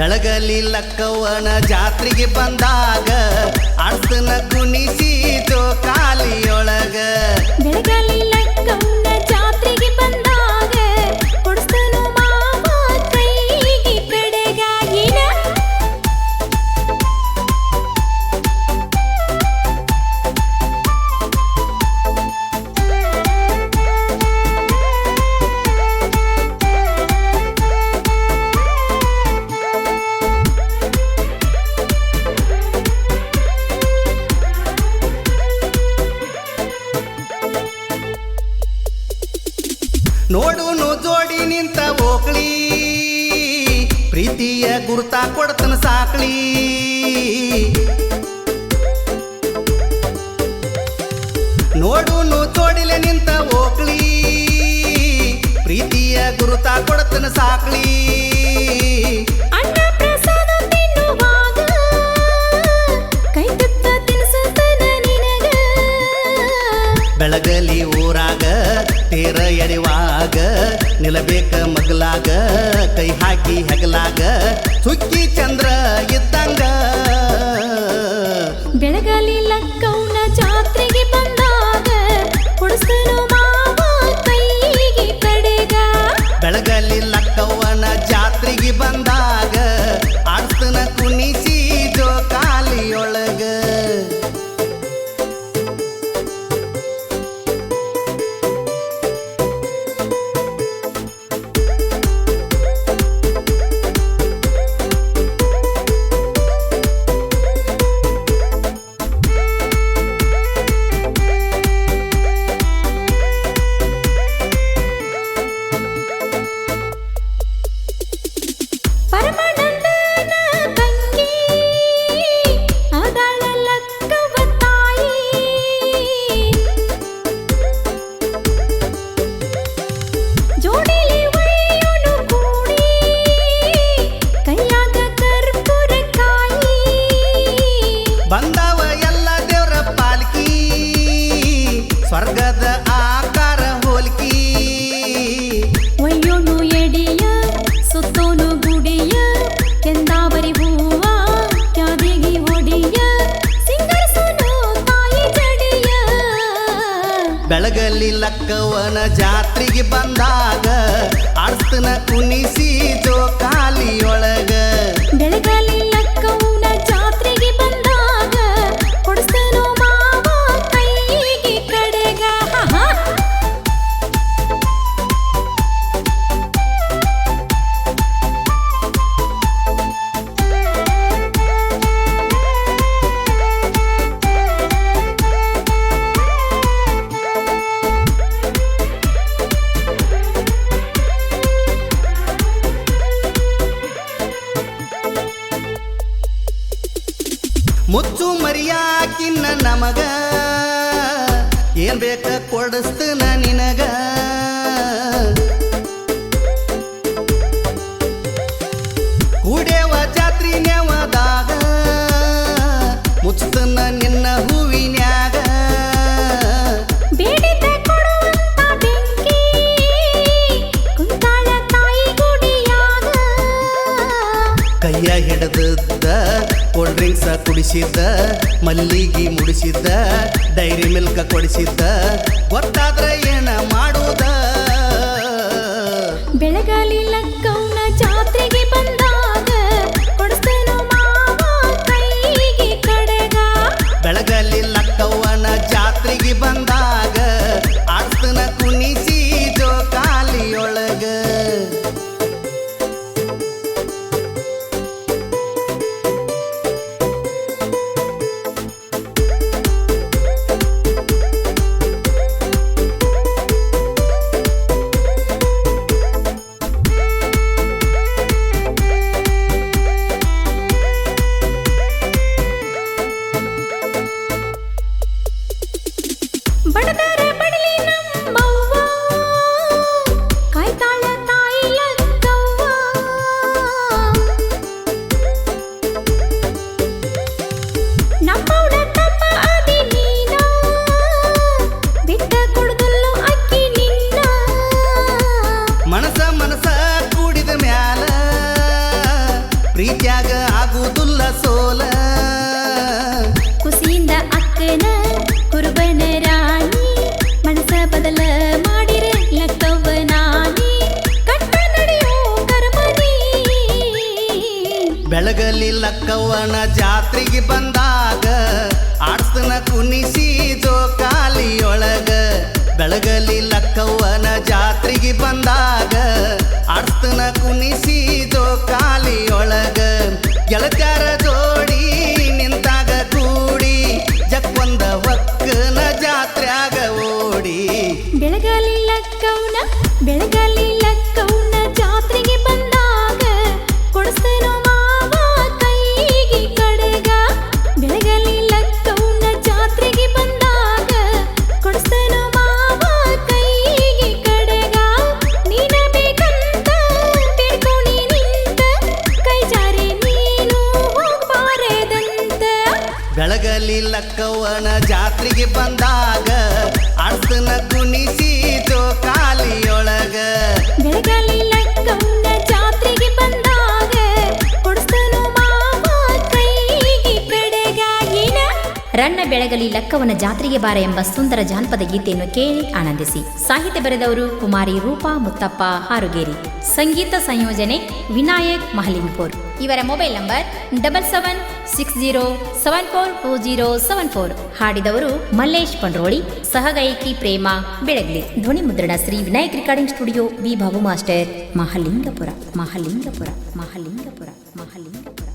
ಬೆಳಗಲಿ ಲಕ್ಕವ್ವನ ಜಾತ್ರೆಗೆ ಬಂದಾಗ ಅರ್ಥನ ಕುಣಿಸಿ ಜೋಕಾಲಿಯೊಳಗ ಬೆಳಗಾಲಿ ಲಕ್ಕವ್ನ ಗುರುತ ಕೊಡ್ತನ ನೋಡು ನೋಡುನು ತೋಡಿಲೆ ನಿಂತ ಹೋಗ್ಲಿ ಪ್ರೀತಿಯ ಗುರುತಾ ಕೊಡ್ತನ ಸಾಕಳಿ ತುತ್ತ ಬೆಳಗಲಿ ಊರಾಗ ತೇರ ಎಡೆವಾಗ ನಿಲ್ಲಬೇಕ ಮಗಲಾಗ ಕೈ ಹಾಕಿ ಹೆಗಲಾಗ ಸುಕ್ಕಿ ಚಂದ್ರ ಇದ್ದಂಗ ಸ್ವರ್ಗದ ಆಕಾರ ಹೋಲ್ಕಿ. ಒಯ್ಯೋನು ಎಡೆಯ ಸುತ್ತೋನು ಗುಡಿಯ ಕೆಂದಾವರಿ ಹೂವ ಕ್ಯಾದಿಗಿ ಹೊಡಿಯ ಸಿಂಗರಿಸೋನು ತಾಯಿ ಜಡಿಯ. ಬೆಳಗಲಿ ಲಕ್ಕವನ ಜಾತ್ರೆಗೆ ಬಂದಾಗ ಅರ್ಥನ ಕುಣಿಸಿ ಜೋಕಾಲಿಯೊಳಗ ಮುಚ್ಚು ಮರಿಯಾಕಿನ್ನ ನಮಗ. ಏನ್ ಬೇಕ ಕೊಡಿಸ್ತನ ನಿನಗ. ಕೂಡೇವ ಜಾತ್ರಿ ನೆವದಾಗ ಮುಚ್ಚತನ ನಿನ್ನ ಕುಡಿಸಿದ್ದ ಮಲ್ಲಿಗೆ ಮುಡಿಸಿದ್ದ ಡೈರಿ ಮಿಲ್ಕ ಕೊಡಿಸಿದ್ದ ಗೊತ್ತಾದ್ರೆ ಏನ ಮಾಡುವುದ ಕವ್ವನ ಜಾತ್ರೆಗೆ ಬಂದಾಗ ಆಡ್ಸ್ತನ ಕುಣಿಸಿ ಜೋಕಾಲಿಯೊಳಗ ಬೆಳಗಲಿಲ್ಲ ಕವ್ವನ ಜಾತ್ರೆಗೆ ಬಂದಾಗ ಆಡ್ಸ್ತನ ಕುಣಿಸಿ ಜೋಕಾಲಿಯೊಳಗ ಗೆಳತ್ಯಾರ ಜೋಡಿ ನಿಂತಾಗ ಕೂಡಿ, ಜಕ್ಕೊಂದ ಒಕ್ಕನ ಜಾತ್ರ್ಯಾಗ ಓಡಿ. ಬೆಳಗಲಿಲ್ಲ ಕೌನ ಬೆಳಗಲಿಲ್ಲ ಬೆಳಗಲಿ ಲಕ್ಕವನ ಜಾತ್ರೆಗೆ ಬಾರ ಎಂಬ ಸುಂದರ ಜಾನಪದ ಗೀತೆಯನ್ನು ಕೇಳಿ ಆನಂದಿಸಿ. ಸಾಹಿತ್ಯ ಬರೆದವರು ಕುಮಾರಿ ರೂಪಾ ಮುತ್ತಪ್ಪ ಹಾರುಗೇರಿ. ಸಂಗೀತ ಸಂಯೋಜನೆ ವಿನಾಯಕ್ ಮಹಲಿಂಗ್ಪುರ್ ಇವರ mobile number double seven six zero seven four two zero seven four. ಹಾಡಿದವರು Mallesh Pandroli, ಸಹಗಾಯಕಿ ಪ್ರೇಮ ಬೆಳಗ್ಲಿ. ಧ್ವನಿ ಮುದ್ರಣ Shri Vinayak recording studio B Babu master Mahalingapura Mahalingapura Mahalingapura Mahalingapura.